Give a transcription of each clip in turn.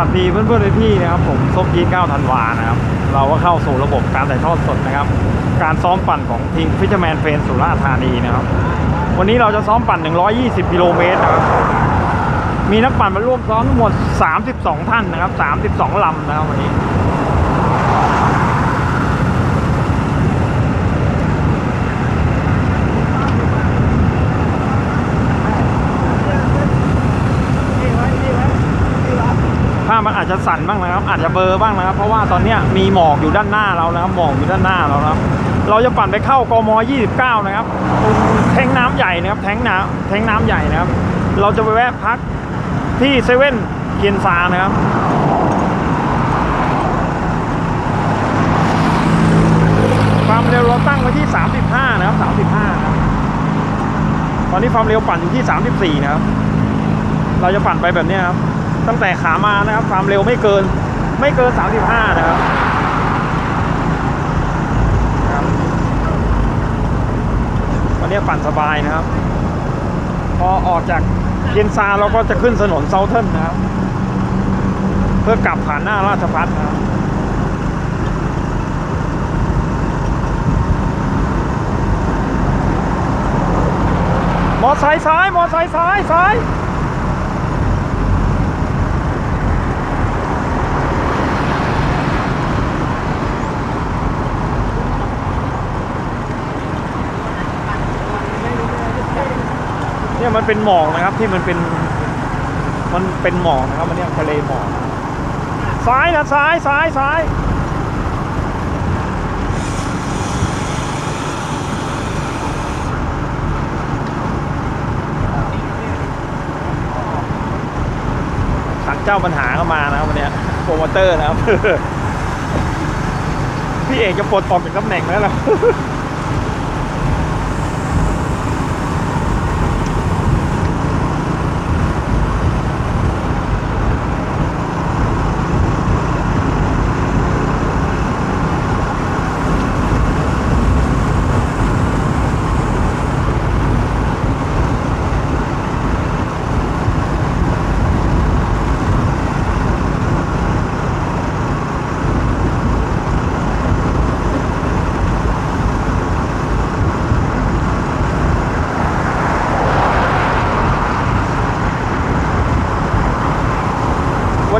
วัสดีเพื่อนๆพี่นะครับผมส้มยีน9ธันวานะครับ เราก็เข้าสู่ระบบการถ่ายทอดสดนะครับ การซ้อมปั่นของทีมฟิชแมนเฟนสุราษฎร์ธานีนะครับ วันนี้เราจะซ้อมปั่น 120 กิโลเมตรนะครับ มีนักปั่นมาร่วมซ้อมทั้งหมด 32 ท่านนะครับ 32ลำนะครับวันนี้ ภาพมันอา จจะสั่นบ้างนะครับ อาจจะเบอร์บ้างนะครับ เพราะว่าตอนนี้มีหมอกอยู่ด้านหน้าเรานะครับ หมอกอยู่ด้านหน้าเราครับ เราจะปั่นไปเข้ากม 29 นะครับตรงแทงน้ำใหญ่นะครับ แทงน้ำแทงน้ำใหญ่นะครับ เราจะไปแวะพักที่เซเว่นเกียนซานะครับความเร็วเราตั้งไว้ที่ 35 นะครับ 35นะครับตอนนี้ความเร็วปั่นอยู่ที่ 34 นะครับ เราจะปั่นไปแบบนี้ครับ ตั้งแต่ขามานะครับ ความเร็วไม่เกิน ไม่เกิน 35 นะครับครับวันนี้ปั่นสบายนะครับ พอออกจากเคียนซาเราก็จะขึ้นถนนเซาเทิร์นนะครับ เพื่อกลับผ่านหน้าราชพัฒนะครับมอไซค์ซ้าย มอไซค์ซ้ายซ้าย เนี่ยมันเป็นหมอกนะครับที่มันเป็น มันเป็นหมอกนะครับ มันเนี่ยทะเลหมอกซ้ายนะซ้ายซ้ายซ้ายสักเจ้าปัญหาก็มานะครับวันเนี้ยโปรโมเตอร์นะครับ พี่เอกจะปลดออกจากตำแหน่งแล้วเห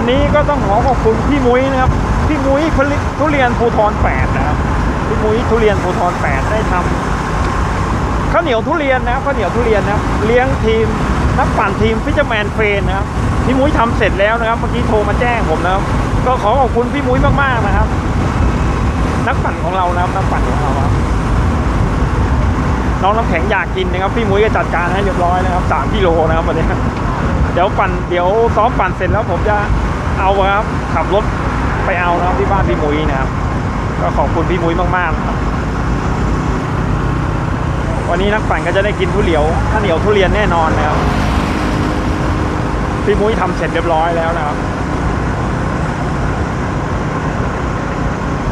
วันนี้ก็ต้องขอขอบคุณพี่มุ้ยนะครับพี่มุ้ยผลิตทุเรียนภูทรแปดนะครับพี่มุ้ยทุเรียนภูทรแปดได้ทำข้าวเหนียวทุเรียนนะครับข้าวเหนียวทุเรียนนะครับเลี้ยงทีมนักปั่นทีมฟิชแมนเฟนนะครับพี่มุ้ยทำเสร็จแล้วนะครับเมื่อกี้โทรมาแจ้งผมนะครับก็ขอขอบคุณพี่มุ้ยมากๆนะครับ นักปั่นของเรานะครับนักปั่นของเราครับน้องน้ำแข็งอยากกินนะครับพี่มุ้ยก็จัดการให้เรียบร้อยนะครับสามกิโลนะครับวันนี้เดี๋ยวปั่นเดี๋ยวซ้อมปั่นเสร็จแล้วผมจะ เอาครับ ขับรถไปเอานะครับที่บ้านพี่มุ้ยนะครับ ก็ขอบคุณพี่มุ้ยมากๆครับวันนี้นักปั่นก็จะได้กินทุเรียวข้าวเหนียวทุเรียนแน่นอนนะครับพี่มุ้ยทำเสร็จเรียบร้อยแล้วนะครับ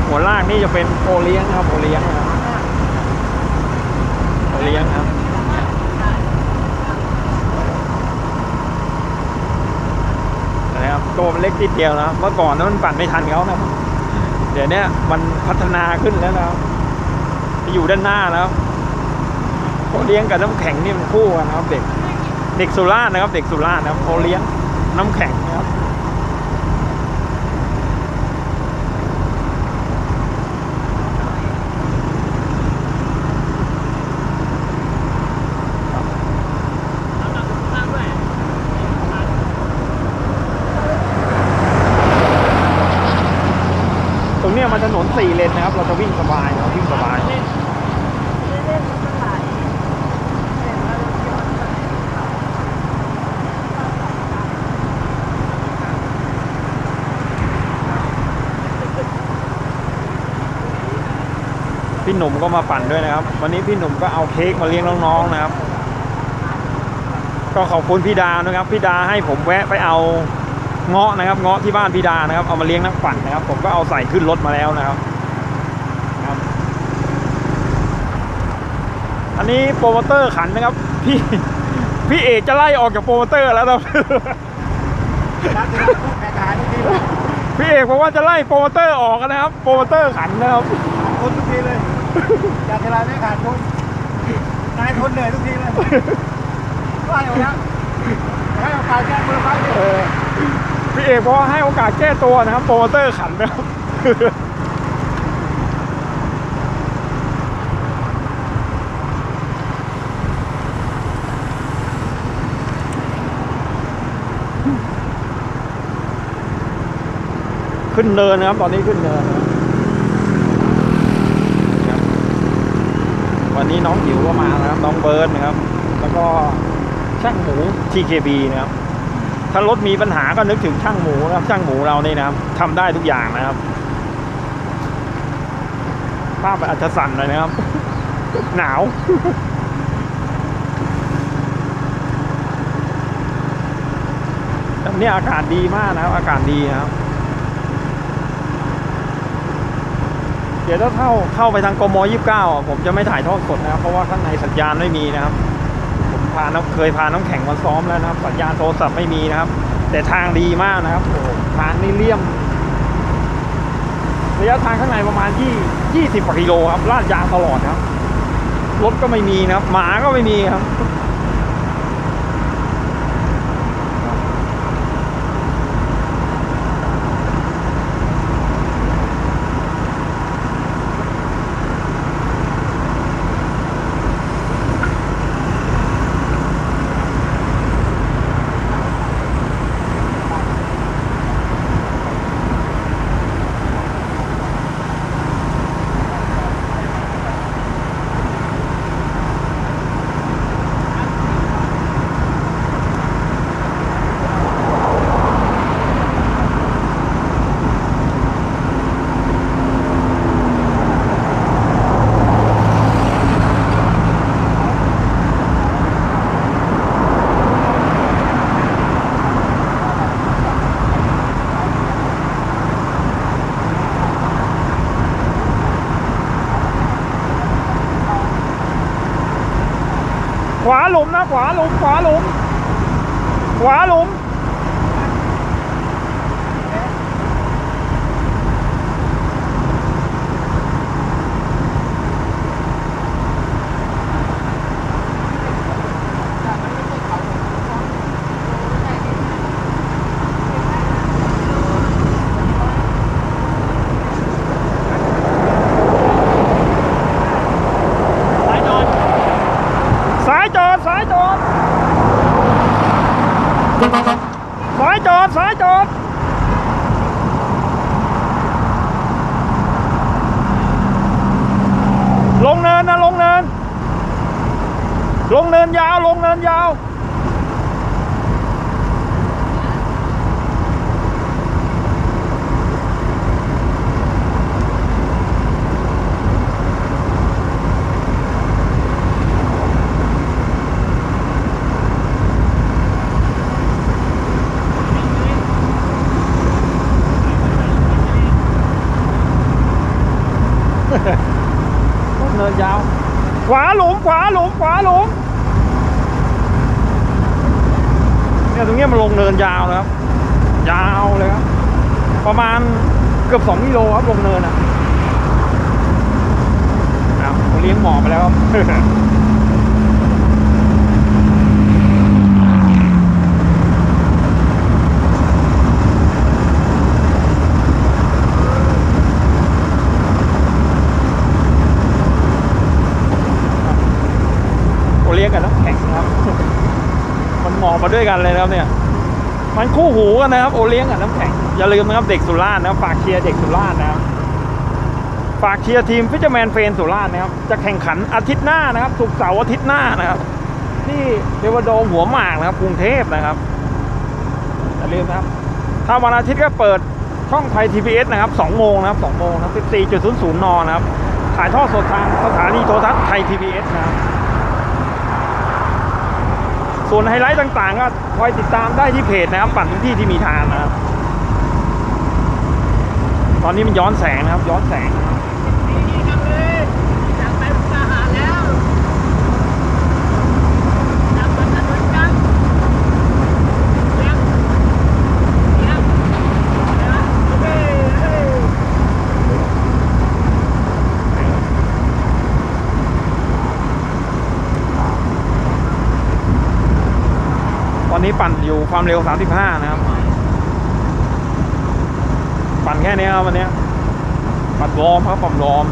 หัวลากนี่จะเป็นโอเลี้ยงครับโอเลี้ยงครับโอเลี้ยงครับ นะครับ ตัวมันเล็กนิดเดียวนะเมื่อก่อนนั้นมันปั่นไม่ทันเขานะเดี๋ยวนี้มันพัฒนาขึ้นแล้วนะอยู่ด้านหน้าแล้วเขาเลี้ยงกับน้ำแข็งนี่มันคู่กันนะครับ เด็ก เด็กสุราษฎร์นะครับ เด็กสุราษฎร์นะครับเขาเลี้ยงน้ำแข็งนะครับ ตรงเนี้ยมันถนนสี่เลนนะครับ เราจะวิ่งสบายนะครับวิ่งสบาย พี่หนุ่มก็มาปั่นด้วยนะครับ วันนี้พี่หนุ่มก็เอาเค้กมาเลี้ยงน้องๆนะครับ ก็ขอบคุณพี่ดานะครับ พี่ดาให้ผมแวะไปเอาเงาะนะครับเงาะที่บ้านพี่ดานะครับ เอามาเลี้ยงนักปั่นนะครับ ผมก็เอาใส่ขึ้นรถมาแล้วนะครับครับ อันนี้โปรโมเตอร์ขันนะครับ พี่พี่เอกจะไล่ออกจากโปรโมเตอร์แล้วนะร้านที่ร้านแข่งขายทุกทีเลยพี่เอกบอกว่าจะไล่โปรโมเตอร์ออกนะครับ โปรโมเตอร์ขันนะครับ ขากทีเลยอยากที่าไม่ขาดทุนนายทุนเหนื่อยทุกทีเลยว่าอยู่แล้วให้โอกาสแก้มือไม้เออพี่เอกบอกว่าให้โอกาสแก้ตัวนะครับโปรโมเตอร์ขันนะครับขึ้นเนินนะครับ ตอนนี้ขึ้นเนินนะครับ วันนี้น้องหิวก็มานะครับ น้องเบิร์ดนะครับ แล้วก็ช่างหมู TKB นะครับ ถ้ารถมีปัญหาก็นึกถึงช่างหมูนะครับ ช่างหมูเรานี่นะครับทำได้ทุกอย่างนะครับภาพอาจจะสั่นหน่อยนะครับ หนาวแต่เนี่ยอากาศดีมากนะครับ อากาศดีนะครับ ดี๋ยวถ้าเข้าเข้าไปทางกมยี่สิบเก้าผมจะไม่ถ่ายทอดสดนะครับ เพราะว่าข้างในสัญญาณไม่มีนะครับ ผมพาน้ำเคยพาน้ำแข็งมาซ้อมแล้วนะครับ สัญญาณโทรศัพท์ไม่มีนะครับ แต่ทางดีมากนะครับโอ้โหทางนี่เลี่ยม ระยะทางข้างในประมาณยี่ยี่สิบกิโลครับลาดยางตลอดครับรถก็ไม่มีนะครับ หมาก็ไม่มีครับ ลุมนะขวาหลุมขวาหลุมขวาหลุม สายจอด สายจอด สายจอด สายจอด สายจอด ลงเนินนะ ลงเนิน ลงเนินยาว ลงเนินยาวลงเนินยาว ขวาหลุมขวาหลุมขวาหลุมเนี่ยตรงนี้มันลงเนินยาวเลยครับ ยาวเลยครับ ประมาณเกือบสองกิโลครับลงเนินอะอ้าวเลี้ยงหมอไปแล้วครับ โอเลี้ยงกับน้ำแข็งนะครับ มันเหมาะมา ด้วยกันเลยนะครับเนี่ย มันคู่หูกันนะครับ โอเลี้ยงกับน้ำแข็ง อย่าลืมนะครับเด็กสุราษฎร์นะครับฝากเชียร์เด็กสุราษฎร์นะครับ ฝากเชียร์ทีมฟิชแมนเฟนสุราษฎร์นะครับ จะแข่งขันอาทิตย์หน้านะครับศุกร์เสาร์อาทิตย์หน้านะครับ ที่เดวโดมหัวหมากนะครับกรุงเทพนะครับอย่าลืมนะครับ ถ้าวันอาทิตย์ก็เปิดช่องไทย TBS นะครับ2โมงนะครับ2โมงนะครับ14.00นย์ศูนย์นนะครับถ่ายทอดสดทางสถานีโทรทัศน์ไทย TBS นะครับ ส่วนไฮไลท์ต่างๆก็คอยติดตามได้ที่เพจนะครับปั่นทุกที่ที่มีทางนะครับ ตอนนี้มันย้อนแสงนะครับ ย้อนแสง นี่กันเลยอยากไปมุกดาหารแล้วอยากไปถนนกันเลี้ยง วั นี้ปั่นอยู่ความเร็ว 35 นะครับ ปั่นแค่นี้ครับวันนี้ ปั่นวอร์มครับปั่นวอร์ม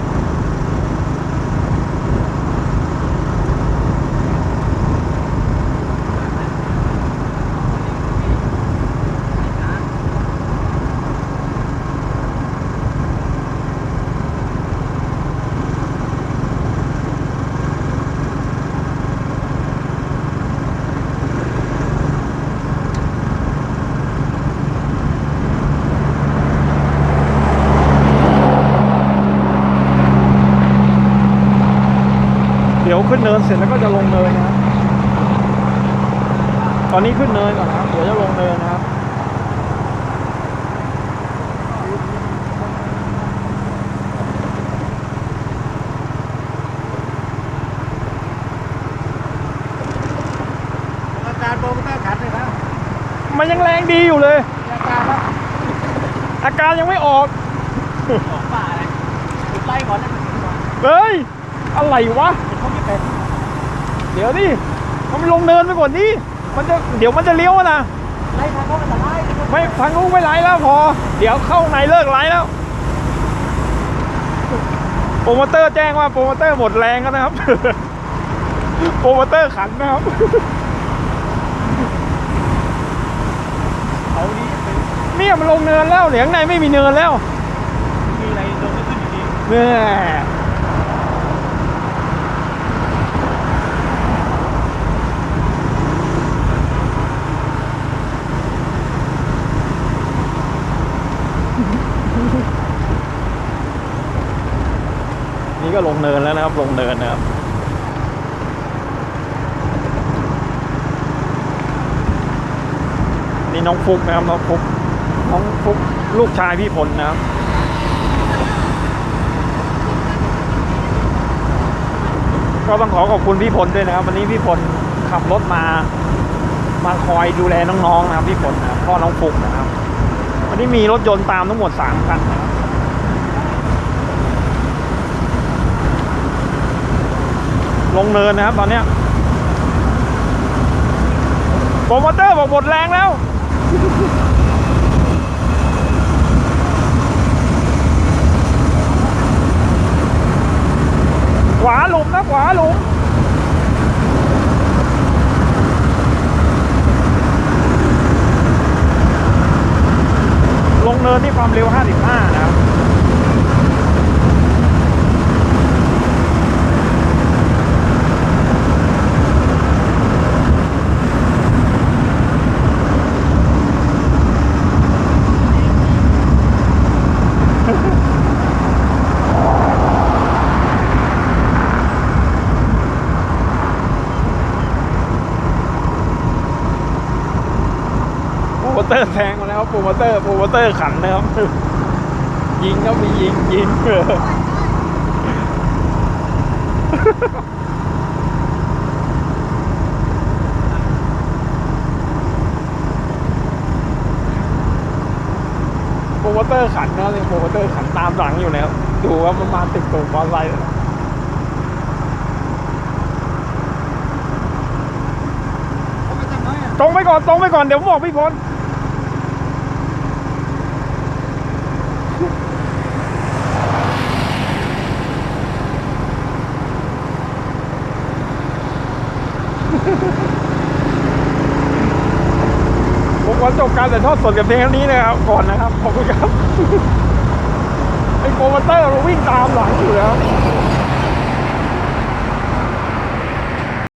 ขึ้นเนินเสร็จแล้วก็จะลงเนินนะครับ ตอนนี้ขึ้นเนินก่อนนะครับ เดี๋ยวจะลงเนินนะครับอาการโปรโมเตอร์ขันเลยครับมันยังแรงดีอยู่เลยมีอาการแล้วอาการยังไม่ออกของป่าอะไรจุดไล่ก่อนนะจุดก่อนเฮ้ย อะไรวะ เขาไม่เป็นเดี๋ยวดิมันลงเนินไปก่อนดิมันจะเดี๋ยวมันจะเลี้ยวอะนะไล่ทางเขามันจะไล่ไม่ทางนู้นไม่ไหลแล้วพอ เดี๋ยวเข้าในเลิกไหลแล้วโปรโมเตอร์แจ้งว่าโปรโมเตอร์หมดแรงแล้วนะครับโปรโมเตอร์ขันนะครับเขานี้เป็นเนี่ยมันลงเนินแล้วเหลียงในไม่มีเนินแล้วมีอะไรลงไม่ขึ้นอยู่ดีเนี่ย ก็ลงเนินแล้วนะครับ ลงเนินนะครับนี่น้องฟุกนะครับน้องฟุกน้องฟุกลูกชายพี่พลนะครับก็ต้องขอขอบคุณพี่พลด้วยนะครับ วันนี้พี่พลขับรถมา มาคอยดูแลน้องๆนะครับพี่พลนะพ่อน้องฟุกนะครับ วันนี้มีรถยนต์ตามทั้งหมดสามคันนะครับ ลงเนินนะครับตอนเนี้ยโปรโมเตอร์บอกหมดแรงแล้ว ขวาหลุมนะขวาหลุมลงเนินที่ความเร็ว 55 นะครับ อร์แทงมาแล้วครับโปรโมเตอร์โปรโมเตอร์ขันนะครับ ยิงครับมียิงยิงโปรโมเตอร์ขันนะครับนี่โปรโมเตอร์ขันตามหลังอยู่นะครับดูว่ามันมาติดตัวอเตอร์ไลน้อยอะตรงไปก่อนตรงไปก่อนเดี๋ยวผมบอกพี่พล ผมขอจ บการถ่ายทอดสดกับเพลงนี้นะครับ ก่อนนะครับ ขอบคุณครับ ไอโปรโมเตอร์วิ่งตามหลังอยู่แล้ว